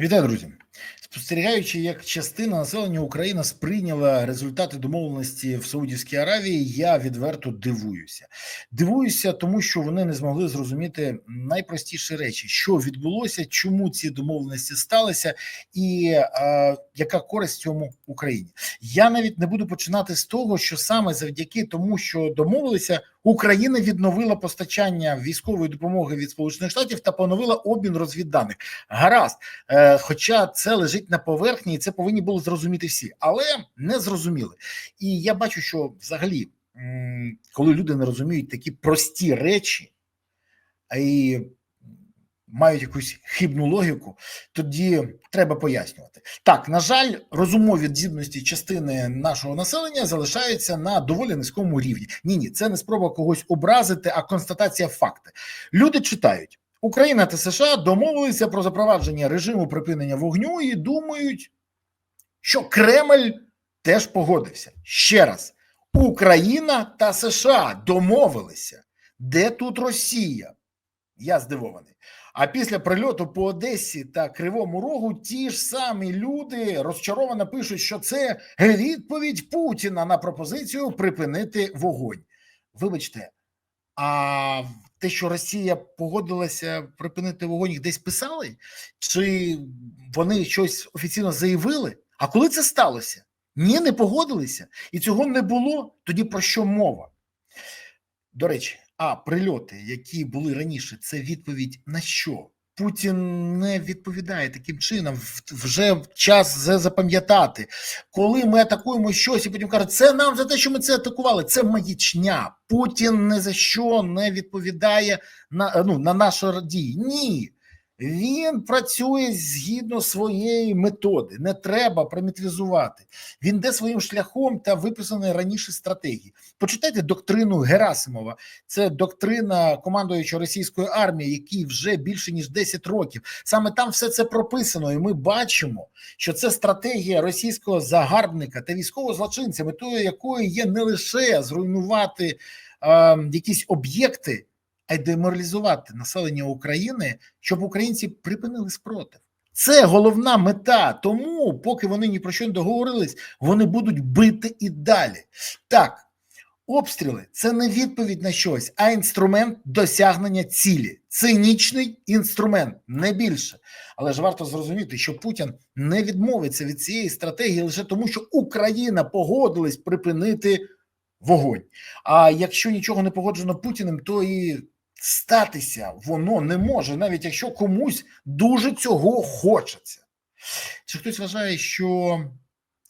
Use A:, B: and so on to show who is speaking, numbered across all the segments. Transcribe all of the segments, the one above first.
A: Вітаю, друзі. Спостерігаючи, як частина населення України сприйняла результати домовленості в Саудівській Аравії, я відверто дивуюся. Дивуюся, тому що вони не змогли зрозуміти найпростіші речі, що відбулося, чому ці домовленості сталися, і е, яка користь цьому Україні. Я навіть не буду починати з того, що саме завдяки тому, що домовилися, Україна відновила постачання військової допомоги від Сполучених Штатів та поновила обмін розвідданих. Гаразд, е, хоча це лежить на поверхні, і це повинні були зрозуміти всі, але не зрозуміли. І я бачу, що взагалі, коли люди не розуміють такі прості речі, і мають якусь хибну логіку, тоді треба пояснювати. Так, на жаль, розумові здібності частини нашого населення залишаються на доволі низькому рівні. Ні, ні, це не спроба когось образити, а констатація факту. Люди читають. Україна та США домовилися про запровадження режиму припинення вогню і думають, що Кремль теж погодився. Ще раз, Україна та США домовилися. Де тут Росія? Я здивований. А після прильоту по Одесі та Кривому Рогу ті ж самі люди розчаровано пишуть, що це відповідь Путіна на пропозицію припинити вогонь. Вибачте, а те, що Росія погодилася припинити вогонь, десь писали? Чи вони щось офіційно заявили? А коли це сталося? Ні, не погодилися, і цього не було. Тоді про що мова? До речі, а прильоти, які були раніше, це відповідь на що? Путін не відповідає таким чином. Вже час запам'ятати. Коли ми атакуємо щось, і потім кажуть, це нам за те, що ми це атакували. Це маячня. Путін ні за що не відповідає на, ну, на нашу дії. Ні. Він працює згідно своєї методи. Не треба примітивізувати. Він йде своїм шляхом та виписаної раніше стратегії. Почитайте доктрину Герасимова. Це доктрина командуючого російської армії, який вже більше ніж 10 років. Саме там все це прописано, і ми бачимо, що це стратегія російського загарбника та військового злочинця, метою якої є не лише зруйнувати е, якісь об'єкти, а й деморалізувати населення України, щоб українці припинили спротив. Це головна мета. Тому, поки вони ні про що не договорились, вони будуть бити і далі. Так, обстріли це не відповідь на щось, а інструмент досягнення цілі. Цинічний інструмент, не більше. Але ж варто зрозуміти, що Путін не відмовиться від цієї стратегії лише тому, що Україна погодилась припинити вогонь. А якщо нічого не погоджено Путіним, то і статися воно не може, навіть якщо комусь дуже цього хочеться. Чи хтось вважає, що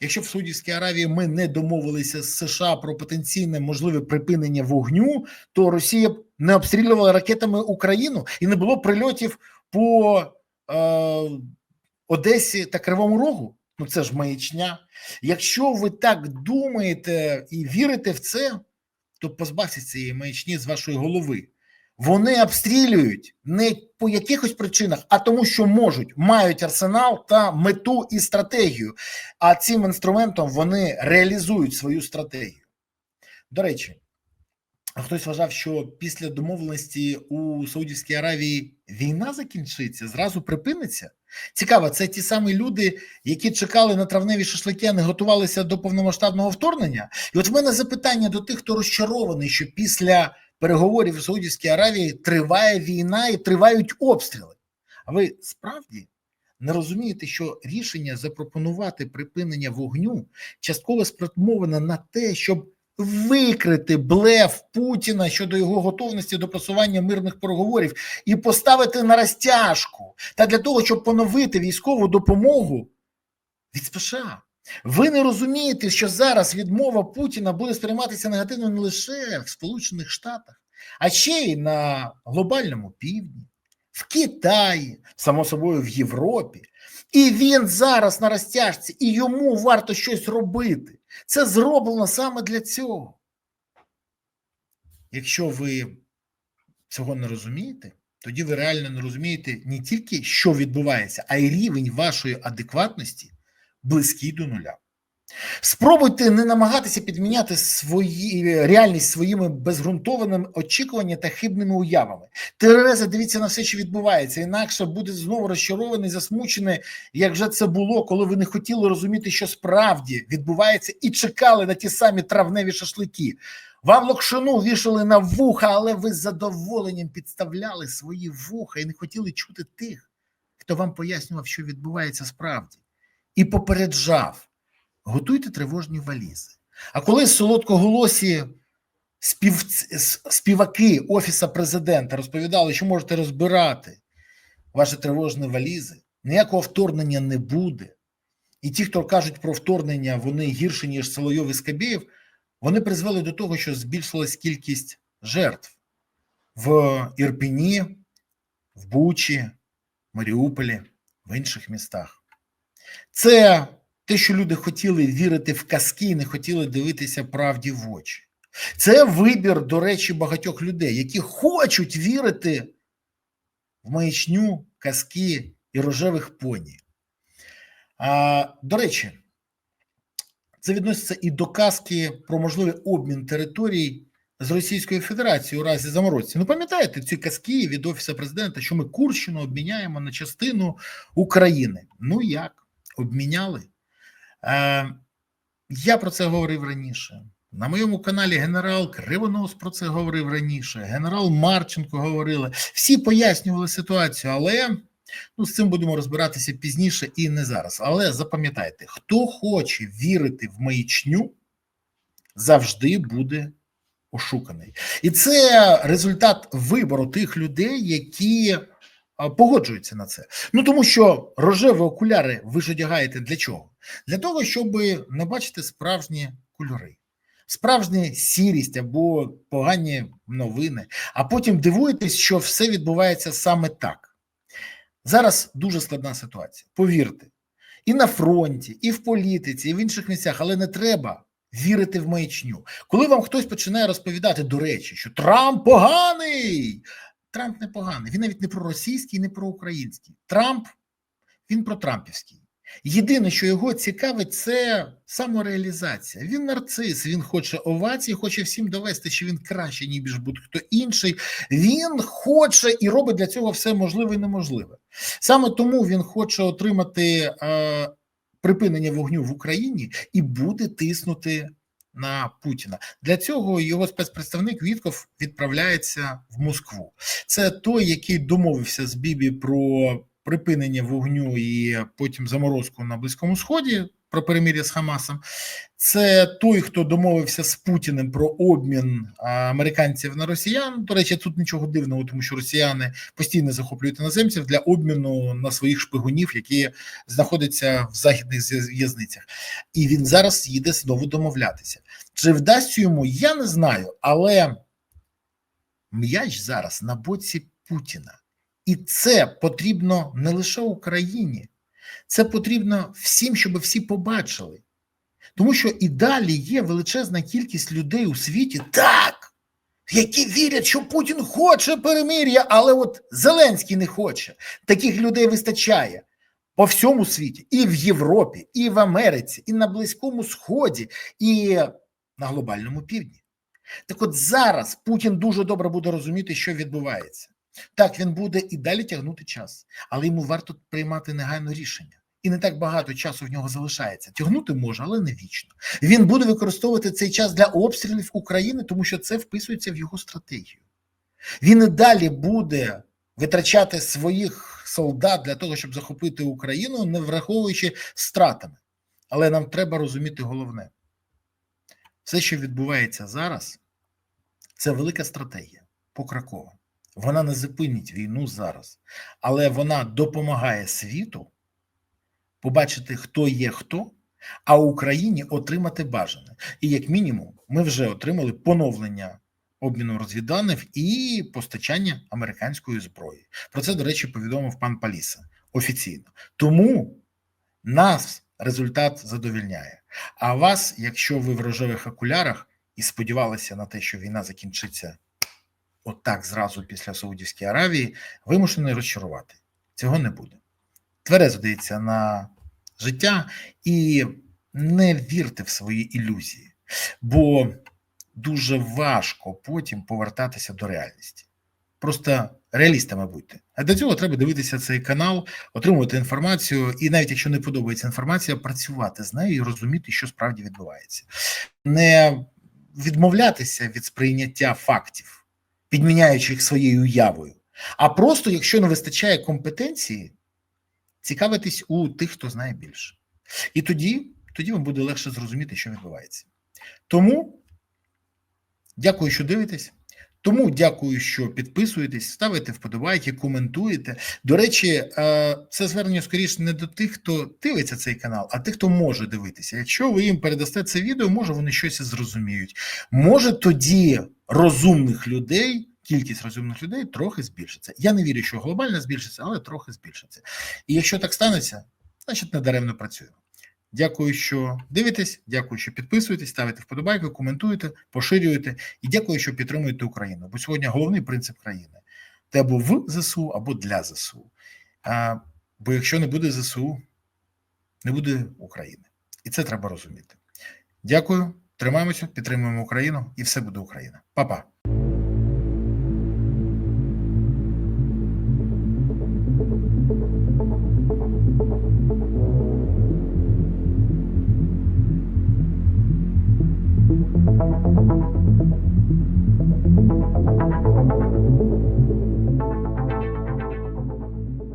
A: якщо в Саудівській Аравії ми не домовилися з США про потенційне можливе припинення вогню, то Росія б не обстрілювала ракетами Україну і не було прильотів по е, Одесі та Кривому Рогу? Ну це ж маячня. Якщо ви так думаєте і вірите в це, то позбався цієї маячні з вашої голови. Вони обстрілюють не по якихось причинах, а тому, що можуть, мають арсенал та мету і стратегію. А цим інструментом вони реалізують свою стратегію. До речі, хтось вважав, що після домовленості у Саудівській Аравії війна закінчиться, зразу припиниться. Цікаво, це ті самі люди, які чекали на травневі шашлики, а не готувалися до повномасштабного вторгнення. І от в мене запитання до тих, хто розчарований, що після переговорів у Саудівській Аравії триває війна і тривають обстріли. А ви справді не розумієте, що рішення запропонувати припинення вогню частково спрямоване на те, щоб викрити блеф Путіна щодо його готовності до просування мирних переговорів і поставити на розтяжку та для того, щоб поновити військову допомогу від США. Ви не розумієте, що зараз відмова Путіна буде сприйматися негативно не лише в Сполучених Штатах, а ще й на глобальному півдні, в Китаї, само собою в Європі. І він зараз на розтяжці, і йому варто щось робити. Це зроблено саме для цього. Якщо ви цього не розумієте, тоді ви реально не розумієте не тільки, що відбувається, а й рівень вашої адекватності близький до нуля. Спробуйте не намагатися підміняти свої реальність своїми безґрунтованими очікуваннями та хибними уявами. Тереза, дивіться на все, що відбувається, інакше буде знову розчарований, засмучений, як вже це було, коли ви не хотіли розуміти, що справді відбувається, і чекали на ті самі травневі шашлики. Вам локшину вішали на вуха, але ви з задоволенням підставляли свої вуха і не хотіли чути тих, хто вам пояснював, що відбувається справді, і попереджав. Готуйте тривожні валізи. А коли солодкоголосі спів... співаки Офіса президента розповідали, що можете розбирати ваші тривожні валізи, ніякого вторгнення не буде. І ті, хто кажуть про вторгнення, вони гірші, ніж Солойов і Скабєєв, вони призвели до того, що збільшилась кількість жертв в Ірпіні, в Бучі, Маріуполі, в інших містах. Це те, що люди хотіли вірити в казки і не хотіли дивитися правді в очі. Це вибір, до речі, багатьох людей, які хочуть вірити в маячню, казки і рожевих поні. А, До речі, це відноситься і до казки про можливий обмін територій з Російською Федерацією у разі заморозці. Ну, пам'ятаєте ці казки від Офісу президента, що ми Курщину обміняємо на частину України. Ну як? Обміняли? Е, Я про це говорив раніше. На моєму каналі генерал Кривонос про це говорив раніше. Генерал Марченко говорили. Всі пояснювали ситуацію, але ну, з цим будемо розбиратися пізніше і не зараз. Але запам'ятайте, хто хоче вірити в маячню, завжди буде ошуканий. І це результат вибору тих людей, які погоджуються на це. Ну тому що рожеві окуляри ви ж одягаєте для чого? Для того, щоб не бачити справжні кольори, справжню сірість або погані новини, а потім дивуєтесь, що все відбувається саме так. Зараз дуже складна ситуація. Повірте, і на фронті, і в політиці, і в інших місцях, але не треба. Вірити в маячню, коли вам хтось починає розповідати, до речі, що Трамп поганий, Трамп непоганий. Він навіть не проросійський, не проукраїнський. Трамп він про Трампівський. Єдине, що його цікавить, це самореалізація. Він нарцис, він хоче овації, хоче всім довести, що він краще, ніж будь-хто інший. Він хоче і робить для цього все можливе і неможливе. Саме тому він хоче отримати е, припинення вогню в Україні і буде тиснути на Путіна. Для цього його спецпредставник Вітков відправляється в Москву. Це той, який домовився з Бібі про припинення вогню і потім заморозку на Близькому Сході. Про перемир'я з Хамасом, це той, хто домовився з Путіним про обмін американців на росіян. До речі, тут нічого дивного, тому що росіяни постійно захоплюють іноземців для обміну на своїх шпигунів, які знаходяться в західних в'язницях. І він зараз їде знову домовлятися. Чи вдасться йому? Я не знаю, але м'яч зараз на боці Путіна. І це потрібно не лише Україні, це потрібно всім, щоб всі побачили. Тому що і далі є величезна кількість людей у світі, так, які вірять, що Путін хоче перемир'я, але от Зеленський не хоче. Таких людей вистачає по всьому світі, і в Європі, і в Америці, і на Близькому Сході, і на глобальному півдні. Так от зараз Путін дуже добре буде розуміти, що відбувається. Так, він буде і далі тягнути час, але йому варто приймати негайно рішення. І не так багато часу в нього залишається. Тягнути може, але не вічно. Він буде використовувати цей час для обстрілів України, тому що це вписується в його стратегію. Він і далі буде витрачати своїх солдат для того, щоб захопити Україну, не враховуючи стратами. Але нам треба розуміти головне: все, що відбувається зараз, це велика стратегія по Кракову. Вона не зупинить війну зараз, але вона допомагає світу побачити, хто є хто, а Україні отримати бажане. І як мінімум, ми вже отримали поновлення обміну розвідданих і постачання американської зброї. Про це, до речі, повідомив пан Паліса офіційно. Тому нас результат задовільняє. А вас, якщо ви в рожевих окулярах і сподівалися на те, що війна закінчиться отак зразу після Саудівської Аравії, вимушений розчарувати. Цього не буде. Тверезо дивіться на життя і не вірте в свої ілюзії, бо дуже важко потім повертатися до реальності. Просто реалістами будьте. А для цього треба дивитися цей канал, отримувати інформацію, і навіть якщо не подобається інформація, працювати з нею і розуміти, що справді відбувається, не відмовлятися від сприйняття фактів, підміняючи їх своєю уявою. А просто, якщо не вистачає компетенції, цікавитись у тих, хто знає більше. І тоді, тоді вам буде легше зрозуміти, що відбувається. Тому дякую, що дивитесь. Тому дякую, що підписуєтесь, ставите вподобайки, коментуєте. До речі, е, це звернення скоріше не до тих, хто дивиться цей канал, а тих, хто може дивитися. Якщо ви їм передасте це відео, може вони щось зрозуміють. Може тоді розумних людей, кількість розумних людей трохи збільшиться. Я не вірю, що глобально збільшиться, але трохи збільшиться. І якщо так станеться, значить не даремно працюємо. Дякую, що дивитесь. Дякую, що підписуєтесь, ставите вподобайки, коментуєте, поширюєте. І дякую, що підтримуєте Україну. Бо сьогодні головний принцип країни це або в ЗСУ, або для ЗСУ. А, Бо якщо не буде ЗСУ, не буде України. І це треба розуміти. Дякую, тримаємося, підтримуємо Україну, і все буде Україна. Па-па.